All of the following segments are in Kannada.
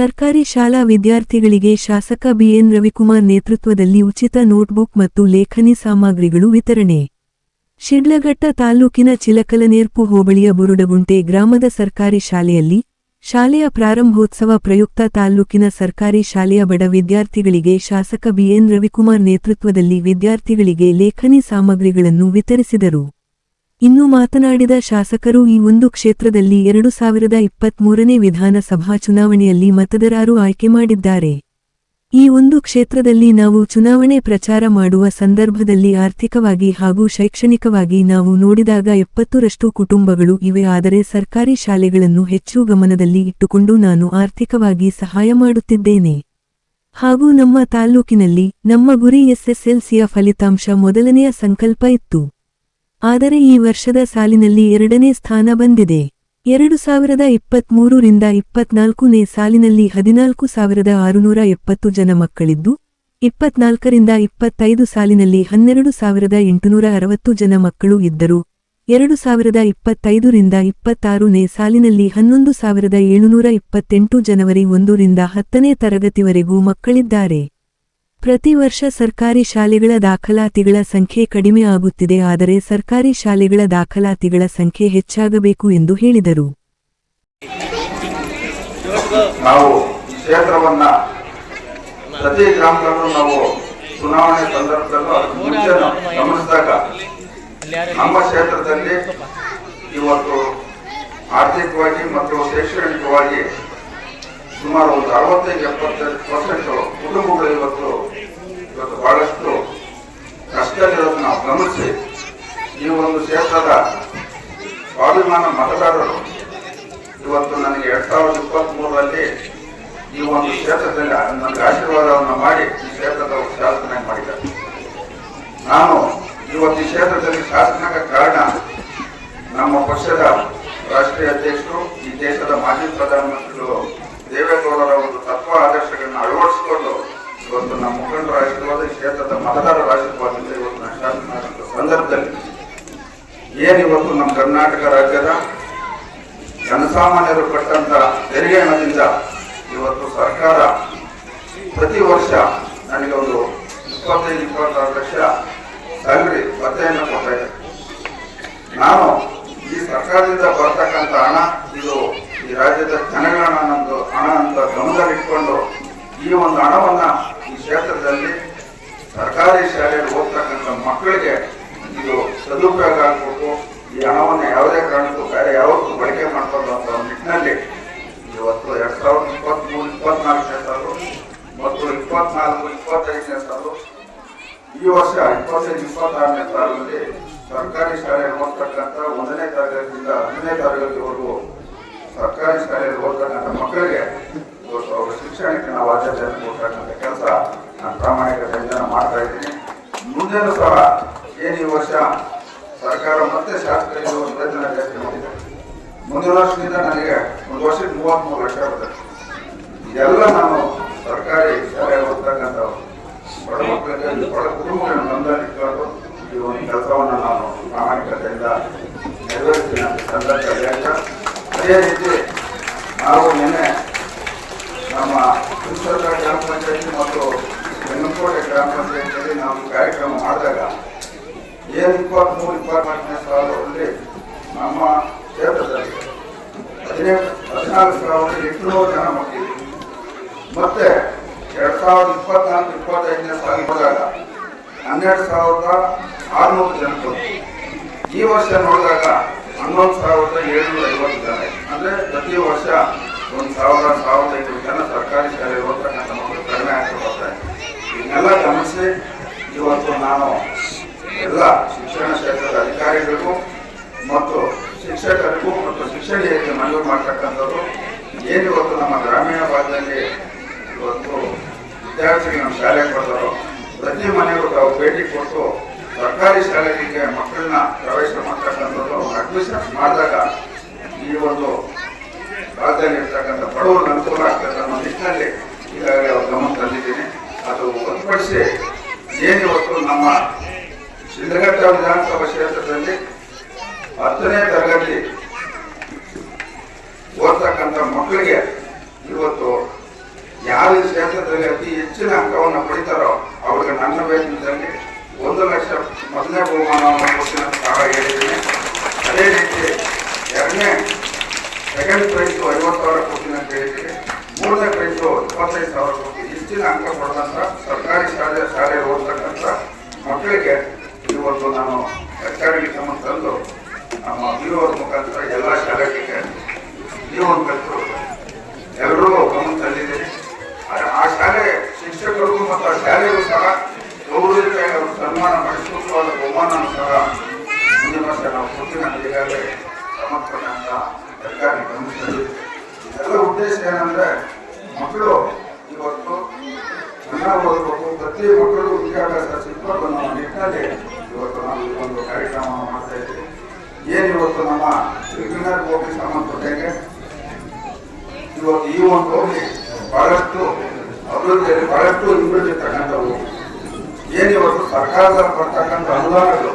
ಸರ್ಕಾರಿ ಶಾಲಾ ವಿದ್ಯಾರ್ಥಿಗಳಿಗೆ ಶಾಸಕ ಬಿಎನ್ ರವಿಕುಮಾರ್ ನೇತೃತ್ವದಲ್ಲಿ ಉಚಿತ ನೋಟ್ಬುಕ್ ಮತ್ತು ಲೇಖನಿ ಸಾಮಗ್ರಿಗಳು ವಿತರಣೆ. ಶಿಡ್ಲಘಟ್ಟ ತಾಲೂಕಿನ ಚಿಲಕಲನೇರ್ಪು ಹೋಬಳಿಯ ಬುರುಡಗುಂಟೆ ಗ್ರಾಮದ ಸರ್ಕಾರಿ ಶಾಲೆಯಲ್ಲಿ ಶಾಲೆಯ ಪ್ರಾರಂಭೋತ್ಸವ ಪ್ರಯುಕ್ತ ತಾಲ್ಲೂಕಿನ ಸರ್ಕಾರಿ ಶಾಲೆಯ ಬಡ ವಿದ್ಯಾರ್ಥಿಗಳಿಗೆ ಶಾಸಕ ಬಿಎನ್ ರವಿಕುಮಾರ್ ನೇತೃತ್ವದಲ್ಲಿ ವಿದ್ಯಾರ್ಥಿಗಳಿಗೆ ಲೇಖನಿ ಸಾಮಗ್ರಿಗಳನ್ನು ವಿತರಿಸಿದರು. ಇನ್ನು ಮಾತನಾಡಿದ ಶಾಸಕರು ಈ ಒಂದು ಕ್ಷೇತ್ರದಲ್ಲಿ ಎರಡು ಸಾವಿರದ ಇಪ್ಪತ್ಮೂರನೇ ವಿಧಾನಸಭಾ ಚುನಾವಣೆಯಲ್ಲಿ ಮತದಾರರು ಆಯ್ಕೆ ಮಾಡಿದ್ದಾರೆ. ಈ ಒಂದು ಕ್ಷೇತ್ರದಲ್ಲಿ ನಾವು ಚುನಾವಣೆ ಪ್ರಚಾರ ಮಾಡುವ ಸಂದರ್ಭದಲ್ಲಿ ಆರ್ಥಿಕವಾಗಿ ಹಾಗೂ ಶೈಕ್ಷಣಿಕವಾಗಿ ನಾವು ನೋಡಿದಾಗ ಎಪ್ಪತ್ತರಷ್ಟು ಕುಟುಂಬಗಳು ಇವೆ. ಆದರೆ ಸರ್ಕಾರಿ ಶಾಲೆಗಳನ್ನು ಹೆಚ್ಚು ಗಮನದಲ್ಲಿ ಇಟ್ಟುಕೊಂಡು ನಾನು ಆರ್ಥಿಕವಾಗಿ ಸಹಾಯ ಮಾಡುತ್ತಿದ್ದೇನೆ. ಹಾಗೂ ನಮ್ಮ ತಾಲ್ಲೂಕಿನಲ್ಲಿ ನಮ್ಮ ಗುರಿ ಎಸ್ಎಸ್ಎಲ್ಸಿಯ ಫಲಿತಾಂಶ ಮೊದಲನೆಯ ಸಂಕಲ್ಪ ಇತ್ತು. ಆದರೆ ಈ ವರ್ಷದ ಸಾಲಿನಲ್ಲಿ ಎರಡನೇ ಸ್ಥಾನ ಬಂದಿದೆ. ಎರಡು ಸಾವಿರದ ಇಪ್ಪತ್ಮೂರರಿಂದ ಇಪ್ಪತ್ನಾಲ್ಕನೇ ಸಾಲಿನಲ್ಲಿ ಹದಿನಾಲ್ಕು ಸಾವಿರದ ಆರುನೂರ ಎಪ್ಪತ್ತು ಜನ ಮಕ್ಕಳಿದ್ದು ಇಪ್ಪತ್ನಾಲ್ಕರಿಂದ ಇಪ್ಪತ್ತೈದು ಸಾಲಿನಲ್ಲಿ ಹನ್ನೆರಡು ಸಾವಿರದ ಎಂಟುನೂರ ಅರವತ್ತು ಜನ ಮಕ್ಕಳು ಇದ್ದರು. ಎರಡು ಸಾವಿರದ ಇಪ್ಪತ್ತೈದರಿಂದ ಇಪ್ಪತ್ತಾರನೇ ಸಾಲಿನಲ್ಲಿ ಹನ್ನೊಂದು ಸಾವಿರದ ಏಳುನೂರ ಇಪ್ಪತ್ತೆಂಟು ಜನವರಿ ಒಂದರಿಂದ ಹತ್ತನೇ ತರಗತಿವರೆಗೂ ಮಕ್ಕಳಿದ್ದಾರೆ. ಪ್ರತಿ ವರ್ಷ ಸರ್ಕಾರಿ ಶಾಲೆಗಳ ದಾಖಲಾತಿಗಳ ಸಂಖ್ಯೆ ಕಡಿಮೆ ಆಗುತ್ತಿದೆ ಆದರೆ ಸರ್ಕಾರಿ ಶಾಲೆಗಳ ದಾಖಲಾತಿಗಳ ಸಂಖ್ಯೆ ಹೆಚ್ಚಾಗಬೇಕು ಎಂದು ಹೇಳಿದರು. ನಾವು ಕ್ಷೇತ್ರವನ್ನ ಪ್ರತಿ ಗ್ರಾಮದಲ್ಲೂ ನಾವು ಚುನಾವಣೆ ಸಂದರ್ಭದಲ್ಲೂ ಗಮನಿಸಿದಾಗ ನಮ್ಮ ಕ್ಷೇತ್ರದಲ್ಲಿ ಇವತ್ತು ಆರ್ಥಿಕವಾಗಿ ಮತ್ತು ಶೈಕ್ಷಣಿಕವಾಗಿ ಸುಮಾರು ಒಂದು ಅರವತ್ತೈದು ಎಪ್ಪತ್ತೈದು ಪರ್ಸೆಂಟ್ ಕುಟುಂಬಗಳು ಇವತ್ತು ಇವತ್ತು ಬಹಳಷ್ಟು ಕಷ್ಟದಲ್ಲಿರೋದನ್ನ ನಾವು ಗಮನಿಸಿ. ಈ ಒಂದು ಕ್ಷೇತ್ರದ ಸ್ವಾಭಿಮಾನ ಮತದಾರರು ಇವತ್ತು ನನಗೆ ಎರಡ್ ಸಾವಿರದ ಇಪ್ಪತ್ತ್ ಮೂರರಲ್ಲಿ ಈ ಒಂದು ಕ್ಷೇತ್ರದಲ್ಲಿ ನನಗೆ ಆಶೀರ್ವಾದವನ್ನು ಮಾಡಿ ಈ ಕ್ಷೇತ್ರದ ಶಾಸನ ಮಾಡಿದ್ದಾರೆ. ನಾನು ಇವತ್ತು ಈ ಕ್ಷೇತ್ರದಲ್ಲಿ ಶಾಸನಕ ಕಾರಣ ನಮ್ಮ ಪಕ್ಷದ ರಾಷ್ಟ್ರೀಯ ಅಧ್ಯಕ್ಷರು, ಈ ದೇಶದ ಮಾಜಿ ಪ್ರಧಾನಮಂತ್ರಿಗಳು ದೇವೇಗೌಡರ ಒಂದು ತತ್ವ ಆದರ್ಶಗಳನ್ನು ಅಳವಡಿಸಿಕೊಂಡು ಇವತ್ತು ನಮ್ಮ ಮುಖಂಡರ ಆಶೀರ್ವಾದ ಕ್ಷೇತ್ರದ ಮತದಾರರ ಆಶೀರ್ವಾದದಿಂದ ಇವತ್ತು ಶಾಸನ ಸಂದರ್ಭದಲ್ಲಿ ಏನಿವತ್ತು ನಮ್ಮ ಕರ್ನಾಟಕ ರಾಜ್ಯದ ಜನಸಾಮಾನ್ಯರು ಕಟ್ಟಂತ ತೆರಿಗೆ ಹಣದಿಂದ ಇವತ್ತು ಸರ್ಕಾರ ಪ್ರತಿ ವರ್ಷ ನನಗೆ ಒಂದು ಇಪ್ಪತ್ತೈದು, ಇಪ್ಪತ್ತಾರು ಲಕ್ಷ ಸ್ಯಾಲರಿ ಭತ್ತೆಯನ್ನು ಇದೆ ನಾನು ಈ ಸರ್ಕಾರದಿಂದ ಬರ್ತಕ್ಕಂಥ ಹಣ, ಇದು ಈ ರಾಜ್ಯದ ಜನಗಳ ಒಂದು ಹಣ ಅಂತ ಗಮನದಲ್ಲಿಟ್ಕೊಂಡು ಈ ಒಂದು ಹಣವನ್ನ ಈ ಕ್ಷೇತ್ರದಲ್ಲಿ ಸರ್ಕಾರಿ ಶಾಲೆಯಲ್ಲಿ ಓದ್ತಕ್ಕಂಥ ಮಕ್ಕಳಿಗೆ ಇದು ಸದುಪಯೋಗ ಆಗಬೇಕು. ಈ ಹಣವನ್ನು ಯಾವುದೇ ಕಾರಣಕ್ಕೂ ಬೇರೆ ಯಾವತ್ತೂ ಬಳಕೆ ಮಾಡ್ಕೊಂಡು ಅಂತ ನಿಟ್ಟಿನಲ್ಲಿ ಇವತ್ತು ಎರಡ್ ಸಾವಿರದ ಇಪ್ಪತ್ಮೂರು ಇಪ್ಪತ್ನಾಲ್ಕನೇ ಸಾಲು ಮತ್ತು ಇಪ್ಪತ್ನಾಲ್ಕು, ಇಪ್ಪತ್ತೈದನೇ ಸಾಲು. ಈ ವರ್ಷ ಇಪ್ಪತ್ತೈದು, ಇಪ್ಪತ್ತಾರನೇ ಸಾಲಿನಲ್ಲಿ ಸರ್ಕಾರಿ ಶಾಲೆಯಲ್ಲಿ ಓದ್ತಕ್ಕಂಥ ಒಂದನೇ ತರಗತಿಯಿಂದ ಹತ್ತನೇ ತರಗತಿವರೆಗೂ ಸರ್ಕಾರಿ ಶಾಲೆಯಲ್ಲಿ ಓದ್ತಕ್ಕಂಥ ಮಕ್ಕಳಿಗೆ ಅವರ ಶಿಕ್ಷಣಕ್ಕೆ ನಾವು ಆದ್ಯತೆಯನ್ನು ಕೊಡ್ತಕ್ಕಂಥ ಕೆಲಸ ನಾನು ಪ್ರಾಮಾಣಿಕತೆಯಿಂದ ಮಾಡ್ತಾ ಇದ್ದೀನಿ. ಮುಂದೆನೂ ಸಹ ಏನು ಈ ವರ್ಷ ಸರ್ಕಾರ ಮತ್ತೆ ಶಾಸಕರಿಗೆ ಒಂದು ಯೋಜನೆ ಜಾಸ್ತಿ ಮಾಡಿದೆ. ಮುಂದಿನ ವರ್ಷದಿಂದ ನನಗೆ ಒಂದು ವರ್ಷಕ್ಕೆ ಮೂವತ್ತ್ಮೂರು ಲಕ್ಷ ಬರ್ತದೆ. ಇದೆಲ್ಲ ನಾನು ಸರ್ಕಾರಿ ಶಾಲೆ ಓದ್ತಕ್ಕಂಥ ಬಡ ಮಕ್ಕಳಿಗೆ ಬಡ ಕುಟುಂಬಗಳನ್ನು ಈ ಒಂದು ಕೆಲಸವನ್ನು ನಾನು ಪ್ರಾಮಾಣಿಕತೆಯಿಂದ ನೆರವೇರಿಸಿದ ಸಂದರ್ಭದಲ್ಲಿ ಅದೇ ರೀತಿ ನಾವು ನಿನ್ನೆ ನಮ್ಮ ಕುಂಚರ್ಗ ಗ್ರಾಮ ಪಂಚಾಯತಿ ಮತ್ತು ಬೆಂಗನಕೋಟೆ ಗ್ರಾಮ ಪಂಚಾಯತಿಯಲ್ಲಿ ನಾವು ಕಾರ್ಯಕ್ರಮ ಮಾಡಿದಾಗ ಏನು ಇಪ್ಪತ್ತ್ಮೂರು ಇಪ್ಪತ್ನಾಲ್ಕನೇ ಸಾಲದಲ್ಲಿ ನಮ್ಮ ಕ್ಷೇತ್ರದಲ್ಲಿ ಹದಿನೆಂಟು, ಹದಿನಾಲ್ಕು ಸಾವಿರದ ಎಂಟುನೂರು ಜನ ಮಕ್ಕಳಿದೆ ಮತ್ತೆ ಎರಡು ಸಾವಿರದ ಇಪ್ಪತ್ನಾಲ್ಕು ಇಪ್ಪತ್ತೈದನೇ ಸಾಲಿಗೆ ಹೋದಾಗ ಹನ್ನೆರಡು ಸಾವಿರದ ಆರುನೂರು ಜನ ಬಂತು ಈ ವರ್ಷ ನೋಡಿದಾಗ ಹನ್ನೊಂದು ಸಾವಿರದ ಏಳ್ನೂರ ಐವತ್ತು ಜನ. ಅಂದ್ರೆ ಪ್ರತಿ ವರ್ಷ ಒಂದು ಸಾವಿರ, ಸಾವಿರದ ಐನೂರು ಜನ ಸರ್ಕಾರಿ ಶಾಲೆಗೆ ಓದ್ತಕ್ಕಂಥ ಮಕ್ಕಳು ಕಡಿಮೆ ಆಗ್ತಾ ಬರ್ತಾರೆ ಇದನ್ನೆಲ್ಲ ಗಮನಿಸಿ, ಇವತ್ತು ನಾನು ಎಲ್ಲ ಶಿಕ್ಷಣ ಕ್ಷೇತ್ರದ ಅಧಿಕಾರಿಗಳಿಗೂ ಮತ್ತು ಶಿಕ್ಷಕರಿಗೂ ಮತ್ತು ಶಿಕ್ಷಣ ಇಲಾಖೆ ಮನವಿ ಮಾಡ್ತಕ್ಕಂಥದ್ದು ಏನಿವತ್ತು ನಮ್ಮ ಗ್ರಾಮೀಣ ಭಾಗದಲ್ಲಿ ಇವತ್ತು ವಿದ್ಯಾರ್ಥಿಗಳು ನಮ್ಮ ಶಾಲೆಗೆ ಬರ್ತಾರೋ, ಪ್ರತಿ ಮನೆಗೂ ತಾವು ಭೇಟಿ ಕೊಟ್ಟು ಸರ್ಕಾರಿ ಶಾಲೆಗಳಿಗೆ ಮಕ್ಕಳನ್ನ ಪ್ರವೇಶ ಮಾಡ್ತಕ್ಕಂಥದ್ದು ಅಡ್ಮಿಷನ್ ಮಾಡಿದಾಗ ಈ ಒಂದು ರಾಜ್ಯದಲ್ಲಿ ಇರ್ತಕ್ಕಂಥ ಬಡವರು ಅನುಕೂಲ ಆಗ್ತದೆ ಅನ್ನೋ ನಿಟ್ಟಿನಲ್ಲಿ ಈಗಾಗಲೇ ಅವರು ಗಮನ ತಂದಿದ್ದೀನಿ. ಅದು ಹೊರತುಪಡಿಸಿ ಏನಿವತ್ತು ನಮ್ಮ ಶಿಡ್ಲಘಟ್ಟ ವಿಧಾನಸಭಾ ಕ್ಷೇತ್ರದಲ್ಲಿ ಹತ್ತನೇ ತರಗತಿ ಓದ್ತಕ್ಕಂಥ ಮಕ್ಕಳಿಗೆ ಇವತ್ತು ಯಾರ ಕ್ಷೇತ್ರದಲ್ಲಿ ಅತಿ ಹೆಚ್ಚಿನ ಅಂಕವನ್ನು ಪಡಿತಾರೋ ಅವ್ರಿಗೆ ನನ್ನ ವೇತನದಲ್ಲಿ ಒಂದು ಲಕ್ಷ ಮೊದಲನೇ ಬಹುಮಾನವನ್ನು ಅಂತ ಸಹ ಹೇಳಿದ್ದೀನಿ ಅದೇ ರೀತಿ ಎರಡನೇ ಸೆಕೆಂಡ್ ಪ್ರೈಸು ಐವತ್ತು ಸಾವಿರ ಕೊಡ್ತೀನಿ ಅಂತ ಹೇಳಿದ್ದೀನಿ ಮೂರನೇ ಪ್ರೈಸು ಇಪ್ಪತ್ತೈದು ಸಾವಿರ ಕೊಡ್ತೀನಿ ಹೆಚ್ಚಿನ ಪಡೆದಂತ ಸರ್ಕಾರಿ ಶಾಲೆ ಶಾಲೆಗೆ ಓದ್ತಕ್ಕಂಥ ಮಕ್ಕಳಿಗೆ ಇವತ್ತು ನಾನು ಅಕಾಡೆಮಿ ತಂದು ನಮ್ಮ ಬೀರೋರ ಮುಖಾಂತರ ಎಲ್ಲ ಶಾಲೆಗಳಿಗೆ ಜೀವನ ಕಲಿತು ಎಲ್ಲರೂ ಗಮನ ತಂದಿದ್ದೀರಿ ಆ- ಶಾಲೆ ಶಿಕ್ಷಕರಿಗೂ ಮತ್ತು ಆ ಶಾಲೆಗೂ ಸಹ ಅವರು ಸನ್ಮಾನ ಮಾಡಿ ಸೂಕ್ತವಾದ ಬಹುಮಾನ ಸಹ ಮುಂದಿನ ವರ್ಷ ನಾವು ಮುಂದಿನ ಈಗಾಗಲೇ ಸಮರ್ಪಣೆ ಅಂತ ಸರ್ಕಾರಿ ಗಮನಿಸಿದ್ದೀವಿ ಇದೆಲ್ಲ ಉದ್ದೇಶ ಏನಂದರೆ ಮಕ್ಕಳು ಓದಬೇಕು ಪ್ರತಿ ಮಕ್ಕಳು ವಿದ್ಯಾಭ್ಯಾಸ ಸಿಗ್ಬೇಕು ಅನ್ನೋ ನಿಟ್ಟಿನಲ್ಲಿ ಇವತ್ತು ನಾವು ಒಂದು ಕಾರ್ಯಕ್ರಮವನ್ನು ಮಾಡ್ತಾ ಇದ್ದೀವಿ. ಏನು ಇವತ್ತು ನಮ್ಮ ಕ್ರಿಮಿನಲ್ ಹೋಗಿ ಸಂಬಂಧಪಟ್ಟಂಗೆ? ಇವತ್ತು ಈ ಒಂದು ಹೋಗಿ ಬಹಳಷ್ಟು ಅಭಿವೃದ್ಧಿಯಲ್ಲಿ ಬಹಳಷ್ಟು ಹಿಂದುಳಿದಿರ್ತಕ್ಕಂಥವು ಏನು ಇವತ್ತು ಸರ್ಕಾರದ ಬರ್ತಕ್ಕಂಥ ಅನುದಾನಗಳು?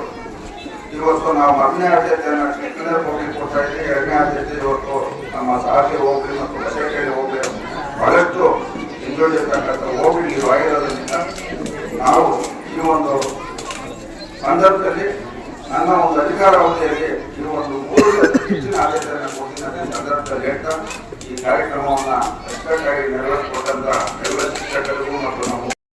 ಇವತ್ತು ನಾವು ಮೊದಲನೇ ಆದ್ಯತೆಯನ್ನು ಕ್ರಿಮಿನಲ್ ಹೋಗಿ ಕೊಡ್ತಾ ಇದ್ದೀವಿ. ಎರಡನೇ ಆದ್ಯತೆ ಇವತ್ತು ನಮ್ಮ ಸಾರಿಗೆ ಹೋಗ್ಲಿ ಮತ್ತು ಬಸವಕೇಳಿ ಹೋಗ್ಲಿ ಬಹಳಷ್ಟು ಹಿಂದುಳಿದಿರ್ತಕ್ಕಂಥ ಹೋಗ್ಲಿ ನೀವು ಆಗಿರೋದ್ರಿಂದ ನಾವು ಈ ಒಂದು ಸಂದರ್ಭದಲ್ಲಿ ನನ್ನ ಒಂದು ಅಧಿಕಾರಾವಧಿಯಲ್ಲಿ ಈ ಒಂದು ಮೂರು ಹೆಚ್ಚಿನ ಆದೇಶವನ್ನು ಕೊಟ್ಟಿದ್ದಾರೆ. ಸಂದರ್ಭದಲ್ಲಿ ಹೇಳ್ತಾ, ಈ ಕಾರ್ಯಕ್ರಮವನ್ನು ಅಚ್ಚುಕಟ್ಟಾಗಿ ನೆರವೇರಿಸಿಕೊಟ್ಟಂತ ಎಲ್ಲ ಶಿಕ್ಷಕರಿಗೂ ಮತ್ತು